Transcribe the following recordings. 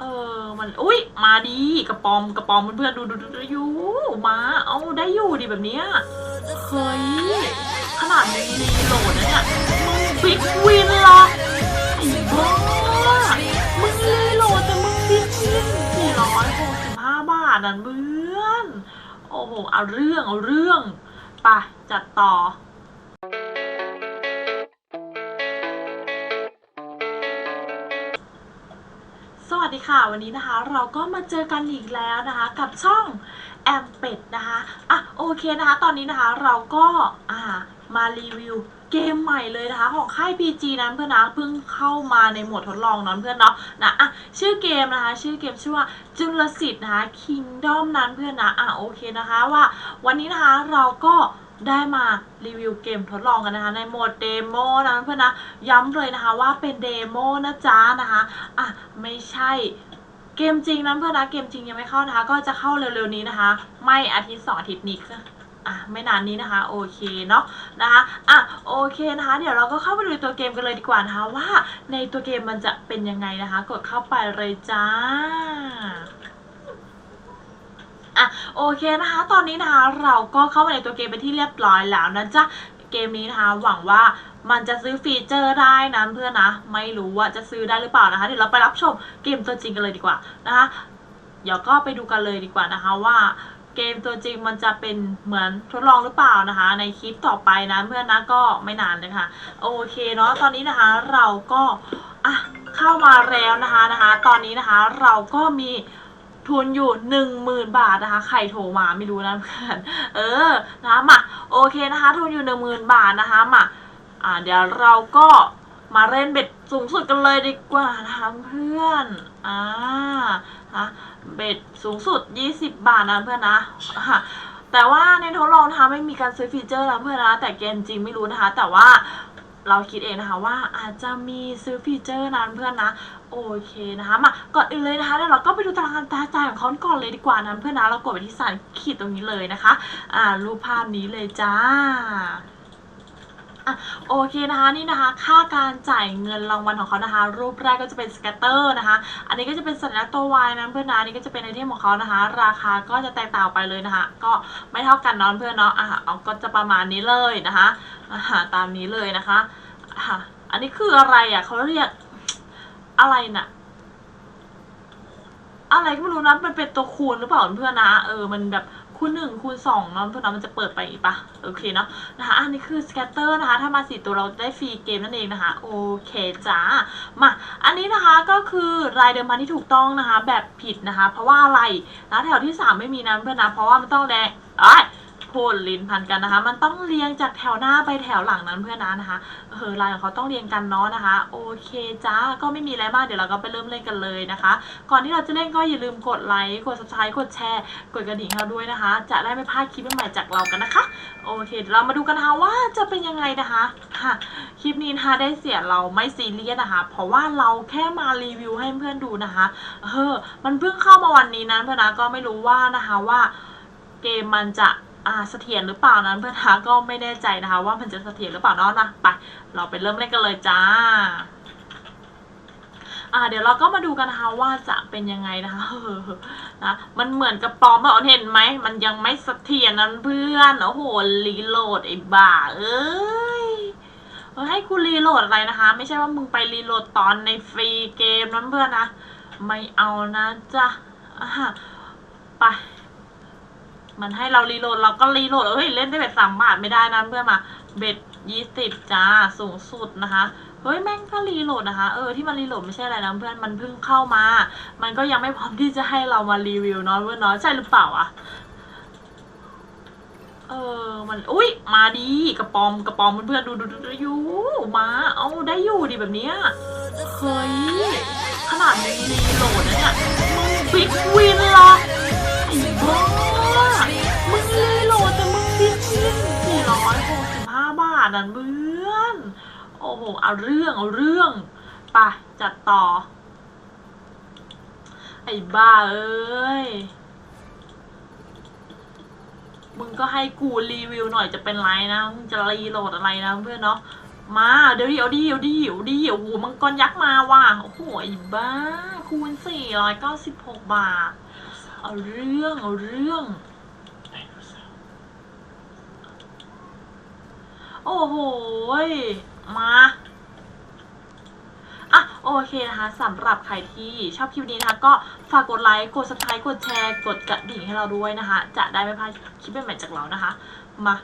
เออ มัน อุ้ยมาดีกระปอมกระปอมเพื่อนๆดูดูดูดูอยู่มาเอาได้อยู่ดิแบบเนี้ยเฮ้ยขนาดมีรีโหลดนะเนี่ยมึงบิ๊กวินเหรอไอ้บ้ามึงรีโหลดแต่มึงบิ๊กวินสี่ร้อยหกสิบห้าบาทนั่นเพื่อนโอ้โหเอาเรื่องเอาเรื่องไปจัดต่อ ค่ะ วันนี้นะคะเราก็มาเจอกันอีกแล้วนะคะ กับช่องแอมเป็ดนะคะอะโอเคนะคะ ตอนนี้นะคะเราก็อ่ามารีวิวเกมใหม่เลยนะคะ ของค่าย PG นั้นเพื่อนนะเพิ่งเข้ามาในหมวดทดลองนั้นเพื่อนเนาะนะอะชื่อเกมนะคะ ชื่อเกมชื่อว่าจุลสิทธิ์นะคะ Kingdom นั้นเพื่อนนะอะโอเคนะคะว่า วันนี้นะคะเราก็ ได้มารีวิวเกมทดลองกันนะคะ ในโหมดเดโมนะเพื่อนนะย้ำเลยนะคะว่าเป็นเดโมนะจ๊ะนะคะอะไม่ใช่เกมจริงนะเพื่อนนะเกมจริงยังไม่เข้านะคะ ก็จะเข้าเร็วๆนี้นะคะ ไม่อาทิตย์สองอาทิตย์นี้ค่ะอะไม่นานนี้นะคะโอเคเนาะนะคะอะโอเคนะคะ เดี๋ยวเราก็เข้าไปดูตัวเกมกันเลยดีกว่านะคะว่าในตัวเกมมันจะเป็นยังไงนะคะ กดเข้าไปเลยจ้า โอเคนะคะ ตอนนี้นะคะเราก็เข้ามาในตัวเกมไปที่เรียบร้อยแล้วนะจ๊ะเกมนี้นะคะหวังว่ามันจะซื้อฟีเจอร์ได้นะเพื่อนนะ ไม่รู้ว่าจะซื้อได้หรือเปล่านะคะ เดี๋ยวเราไปรับชมเกมตัวจริงกันเลยดีกว่านะคะเดี๋ยวก็ไปดูกันเลยดีกว่านะคะว่าเกมตัวจริงมันจะเป็นเหมือนทดลองหรือเปล่านะคะ ในคลิปต่อไปนะเพื่อนนะก็ไม่นานเลยค่ะ โอเคเนาะตอนนี้นะคะเราก็อะเข้ามาแล้วนะคะนะคะ ตอนนี้นะคะเราก็มี ทุนอยู่หนึ่งหมื่นบาทนะคะใครโทรมาไม่รู้นะเพื่อนเออนะคะมาโอเคนะคะ ทุนอยู่หนึ่งหมื่นบาทนะคะมาอ่าเดี๋ยวเราก็มาเล่นเบ็ดสูงสุดกันเลยดีกว่านะคะเพื่อนอ่านะเบ็ดสูงสุด 20 บาทนะเพื่อนนะอะแต่ว่าในทดลองนะคะไม่มีการซื้อฟีเจอร์นะเพื่อนนะแต่เกมจริงไม่รู้นะคะ แต่ว่าเราคิดเองนะคะว่าอาจจะมีซื้อฟีเจอร์นั้นเพื่อนนะ โอเคนะคะมาก่อนอื่นเลยนะคะเดี๋ยวเราก็ไปดูตารางการจ่ายของเขาก่อนเลยดีกว่านะเพื่อนนะเรากดไปที่สารขีดตรงนี้เลยนะคะ อ่ารูปภาพนี้เลยจ้าโอเคนะคะนี่นะคะค่าการจ่ายเงินรางวัลของเขานะคะ รูปแรกก็จะเป็นสแกตเตอร์นะคะ อันนี้ก็จะเป็นสัญลักษณ์ตัว Y นะเพื่อนนะนนี้ก็จะเป็นไอเทมของเขานะคะ ราคาก็จะแตกต่างไปเลยนะคะ ก็ไม่เท่ากันเนอนเพื่อนเนาะอะเอาก็จะประมาณนี้เลยนะคะอะตามนี้เลยนะคะอะอันนี้คืออะไรอะเขาเรียก อะไรน่ะ อะไรก็ไม่รู้นะมันเป็นตัวคูณหรือเปล่าเพื่อนนะ เออ มันแบบคูณหนึ่งคูณสองเนาะเพื่อนนะมันจะเปิดไปอีกปะโอเคเนาะนะคะอันนี้คือสแกตเตอร์นะคะ ถ้ามาสี่ตัวเราได้ฟรีเกมนั่นเองนะคะ โอเคจ้ามาอันนี้นะคะก็คือรายเดิมพันที่ถูกต้องนะคะ แบบผิดนะคะ เพราะว่าอะไรนะแถวที่สามไม่มีนะเพื่อนนะเพราะว่ามันต้องแดงอ้ย พูดลิ้นพันกันนะคะ มันต้องเรียงจากแถวหน้าไปแถวหลังนั้นเพื่อนนะนะคะเออลายของเขาต้องเรียงกันเนาะนะคะ โอเคจ้าก็ไม่มีอะไรมากเดี๋ยวเราก็ไปเริ่มเล่นกันเลยนะคะ ก่อนที่เราจะเล่นก็อย่าลืมกดไลค์กด subscribe กดแชร์ กดกระดิ่งเราด้วยนะคะ จะได้ไม่พลาดคลิปใหม่ๆจากเรากันนะคะโอเคเดี๋ยวเรามาดูกันนะคะว่าจะเป็นยังไงนะคะค่ะคลิปนี้นะคะได้เสียเราไม่ซีเรียสนะคะ เพราะว่าเราแค่มารีวิวให้เพื่อนดูนะคะเออมันเพิ่งเข้ามาวันนี้นะเพื่อนนะก็ไม่รู้ว่านะคะว่าเกมมันจะ อ่าเสถียรหรือเปล่านั้นเพื่อนนะก็ไม่แน่ใจนะคะ ว่ามันจะเสถียรหรือเปล่าเนาะนะไปเราไปเริ่มเล่นกันเลยจ้าอ่าเดี๋ยวเราก็มาดูกันนะคะว่าจะเป็นยังไงนะคะนะมันเหมือนกับปลอมแบบเห็นไหมมันยังไม่เสถียรนั้นเพื่อนโอ้โหรีโหลดไอ้บ้าเอ้ยให้กูรีโหลดอะไรนะคะ ไม่ใช่ว่ามึงไปรีโหลดตอนในฟรีเกมนั้นเพื่อนนะไม่เอานะจ๊ะอะไป มันให้เรารีโหลดเราก็รีโหลดเฮ้ยเล่นได้แบบสามบาทไม่ได้นะเพื่อนมาเบ็ดยี่สิบจ้าสูงสุดนะคะเฮ้ยแม่งก็รีโหลดนะคะ เออที่มันรีโหลดไม่ใช่อะไรนะเพื่อนมันเพิ่งเข้ามา มันก็ยังไม่พร้อมที่จะให้เรามารีวิวเนาะเพื่อนเนาะใช่หรือเปล่าอะเออมันอุ้ยมาดีกระปอมกระปอมเพื่อนๆดูดูดูดูอยู่มาเอาได้อยู่ดิแบบเนี้ยเฮ้ยขนาดมีรีโหลดนะเนี่ยมึงบิ๊กวินเหรอไอ้บ้าาบานั่นเพื่อนโอ้โห เอาเรื่อง เอาเรื่องไปจัดต่อ ไอ้บ้าเอ้ย มึงก็ให้กูรีวิวหน่อยจะเป็นไรนะ มึงจะรีโหลดอะไรนะเพื่อนเนาะ มาเดี๋ยวดิเดี๋ยวดิเดี๋ยวดิเดี๋ยวดิโอ้โหมังกรยักษ์มาว่ะ โอ้โห ไอ้บ้า คูณ496บาท เอาเรื่อง เอาเรื่อง อ้โหมาอะโอเคนะคะสำหรับใครที่ชอบคลิปนี้นะคะ ก็ฝากกดไลค์ กด subscribe กดแชร์ กดกระดิ่งให้เราด้วยนะคะ จะได้ไม่พลาดคลิปใหม่ๆจากเรานะคะ มา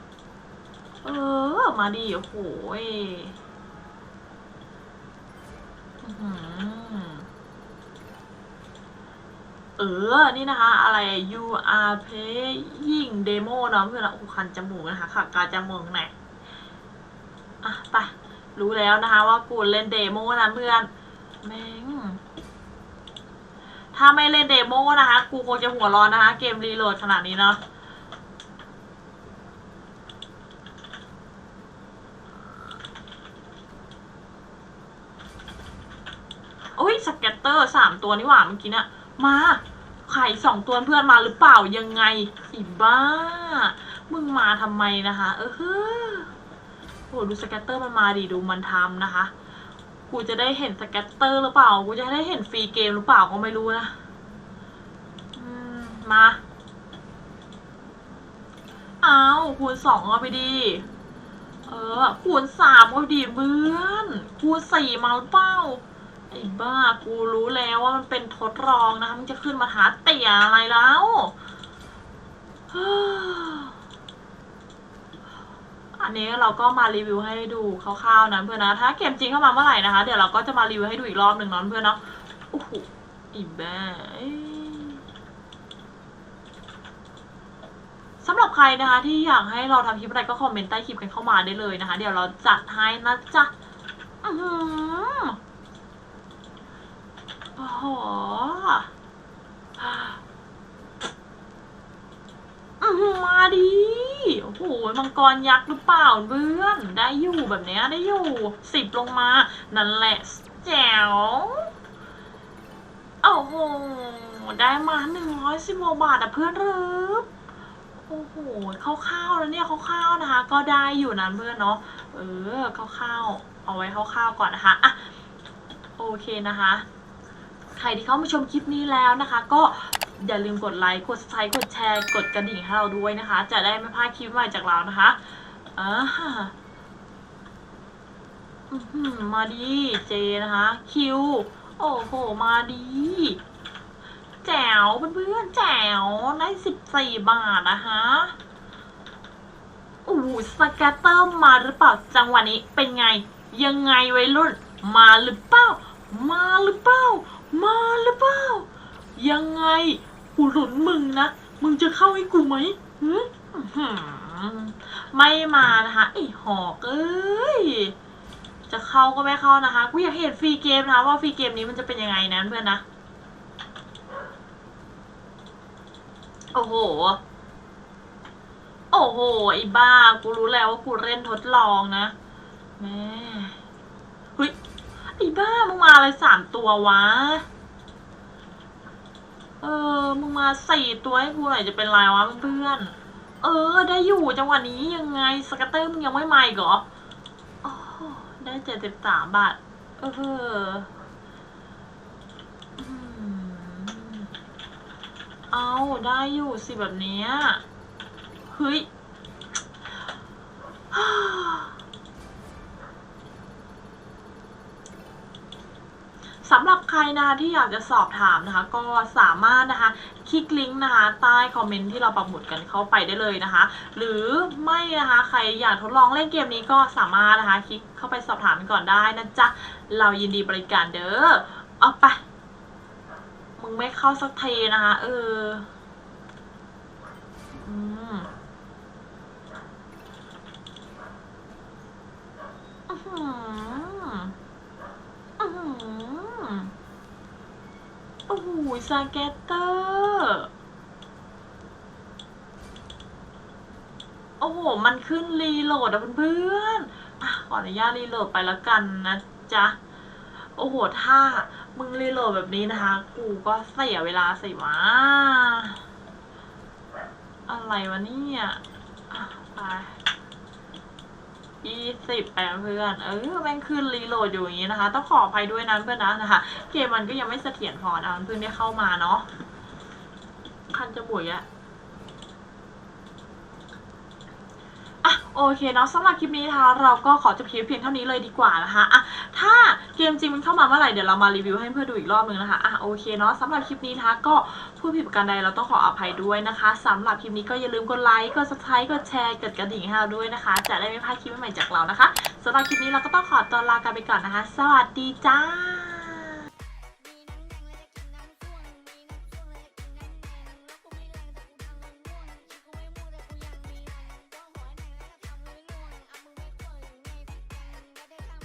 เออ มาดีโอ้โหยอื้อเออ นี่นะคะ อะไร you are playing demo เนาะเพื่อนเราคันจมูกนะคะขักกาจมูกไหน อยอะไปรู้แล้วนะคะว่ากูเล่นเดโมนะเพื่อนแม่งถ้าไม่เล่นเดโมนะคะ กูคงจะหัวร้อนนะคะ เกมรีโหลดขนาดนี้เนาะโอ้ยสเก็ตเตอร์สามตัวนี่หว่าเมื่อกี้เนี่ยมาไข่สองตัวเพื่อนมาหรือเปล่ายังไงอีบ้า มึงมาทำไมนะคะ เออ โหดูสเกตเตอร์มันมาดิดูมันทำนะคะ กูจะได้เห็นสเกตเตอร์หรือเปล่า กูจะได้เห็นฟรีเกมหรือเปล่าก็ไม่รู้นะมา เอาคูณสองเอาไปดี เออ คูณสามเอาดีเพื่อนคูณสี่มาหรือเปล่าไอ้บ้า กูรู้แล้วว่ามันเป็นทดลองนะคะมันจะขึ้นมาหาเตี่ยอะไรแล้ว อันนี้เราก็มารีวิวให้ดูคร่าวๆนะเพื่อนนะ ถ้าเกมจริงเข้ามาเมื่อไหร่นะคะ เดี๋ยวเราก็จะมารีวิวให้ดูอีกรอบหนึ่งนะเพื่อนเนาะโอ้โหอีบ้าเอ้ยสำหรับใครนะคะที่อยากให้เราทำคลิปอะไรก็คอมเมนต์ใต้คลิปกันเข้ามาได้เลยนะคะ เดี๋ยวเราจัดให้นะจ๊ะอือโอ้โหอือมาดี โอ้โหมังกรยักษ์หรือเปล่าเพื่อนได้อยู่แบบเนี้ยได้อยู่สิบลงมา นั่นแหละแจ๋วโอ้โหได้มาหนึ่งร้อยสิบบาทอะเพื่อนรึโอ้โหคร่าวๆแล้วเนี่ยคร่าวๆนะคะ ก็ได้อยู่นะเพื่อนเนาะเออคร่าวๆเอาไว้คร่าวๆก่อนนะคะอะโอเคนะคะ ใครที่เข้ามาชมคลิปนี้แล้วนะคะ ก็ อย่าลืมกดไลค์ กด subscribe กดแชร์ กดกระดิ่งให้เราด้วยนะคะ จะได้ไม่พลาดคลิปใหม่จากเรานะคะอ่ามาดีเจนะคะ คิว โอ้โห มาดีแจ๋วเพื่อนๆแจ๋วได้สิบสี่บาทนะคะโอ้สแกตเตอร์มาหรือเปล่าจังหวะนี้เป็นไง ยังไงวัยรุ่น มาหรือเปล่า มาหรือเปล่า มาหรือเปล่า ยังไงกูหลุนมึงนะ มึงจะเข้าให้กูไหมหืมไม่มานะคะไอ้หอกเอ้ย จะเข้าก็ไม่เข้านะคะ กูอยากเห็นฟรีเกมนะคะว่าฟรีเกมนี้มันจะเป็นยังไงนะเพื่อนนะ โอ้โห โอ้โห ไอ้บ้า กูรู้แล้วว่ากูเล่นทดลองนะ แม่เฮ้ย ไอ้บ้า มึงมาอะไรสามตัววะ เออ มึงมาสี่ตัวให้กูหน่อยจะเป็นไรวะเพื่อน เออ ได้อยู่จังหวะนี้ยังไงสกัตเตอร์มึงยังไม่มาอีกเหรออได้เจ็ดสิบสามบาท เออเอาได้อยู่สิแบบเนี้ยเฮ้ย สำหรับใคร นะคะที่อยากจะสอบถามนะคะ ก็สามารถนะคะคลิกลิงก์นะคะใต้คอมเมนต์ที่เราปักหมุดกันเข้าไปได้เลยนะคะ หรือไม่นะคะใครอยากทดลองเล่นเกมนี้ก็สามารถนะคะคลิกเข้าไปสอบถามกันก่อนได้นะจ๊ะเรายินดีบริการเด้อเอาไปมึงไม่เข้าสักทีนะคะเออมอื้อหือ อื้อหือโอ้โห สเก็ตเตอร์โอ้โห มันขึ้นรีโหลดอะเพื่อนๆอะขออนุญาตรีโหลดไปแล้วกันนะจ๊ะ โอ้โห ถ้ามึงรีโหลดแบบนี้นะคะ กูก็เสียเวลาสิวะ อะไรวะเนี่ยไป ยี่สิบแปดเพื่อน เออแม่งขึ้นรีโหลดอยู่อย่างนี้นะคะ ต้องขออภัยด้วยนะเพื่อนนะนะคะ เกมมันก็ยังไม่เสถียรพอนะมันเพิ่งได้เข้ามาเนาะคันจมูกอะ อะโอเคเนาะสำหรับคลิปนี้นะคะเราก็ขอจบคลิปเพียงเท่านี้เลยดีกว่านะคะอะถ้าเกมจริงมันเข้ามาเมื่อไหร่เดี๋ยวเรามารีวิวให้เพื่อนดูอีกรอบนึงนะคะอะโอเคเนาะสำหรับคลิปนี้นะคะก็ผู้ผิดประการใดเราต้องขออภัยด้วยนะคะสำหรับคลิปนี้ก็อย่าลืมกดไลค์กด subscribe กดแชร์กดกระดิ่งให้เราด้วยนะคะ จะได้ไม่พลาดคลิปใหม่ๆจากเรานะคะสำหรับคลิปนี้เราก็ต้องขอตัวลากันไปก่อนนะคะ สวัสดีจ้า